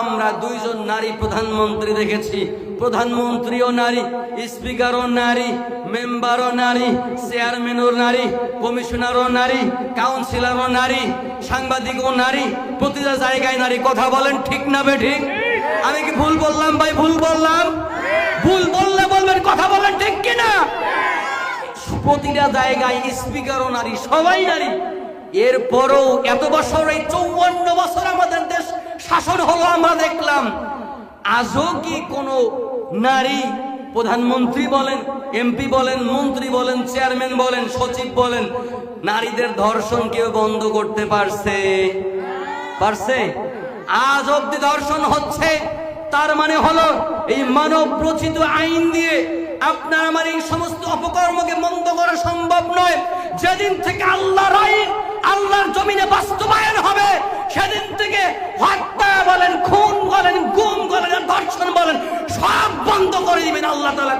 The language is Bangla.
আমরা দুইজন নারী প্রধানমন্ত্রী দেখেছি। প্রধানমন্ত্রীও নারী, স্পিকারও নারী, মেম্বারও নারী, চেয়ারম্যানও নারী, কমিশনারও নারী, কাউন্সিলরও নারী, সাংবাদিকও নারী, প্রতিটা জায়গায় নারী কথা বলেন, ঠিক না বে ঠিক? আমি কি ভুল বললাম ভাই? ভুল বললাম? ভুল বললে বলবেন, কথা বলেন, ঠিক কিনা প্রতিটা জায়গায় স্পিকারও নারী, সবাই নারী। এরপরও এত বছর এই শাসন হলো আমরা দেখলাম, আজও কি কোনো নারী প্রধানমন্ত্রী বলেন, এমপি বলেন, মন্ত্রী বলেন, চেয়ারম্যান বলেন, সচিব বলেন, নারীদের ধর্ষণ কেউ বন্ধ করতে পারছে? পারছে? আজ অব্দি ধর্ষণ হচ্ছে, তার মানে হলো এই মানব রচিত আইন দিয়ে আপনার আমার এই সমস্ত অপকর্মকে বন্ধ করা সম্ভব নয়। যেদিন থেকে আল্লাহর আইন আল্লাহর জমিনে বাস্তবায়ন হবে, সেদিন আল্লাহ তাআলা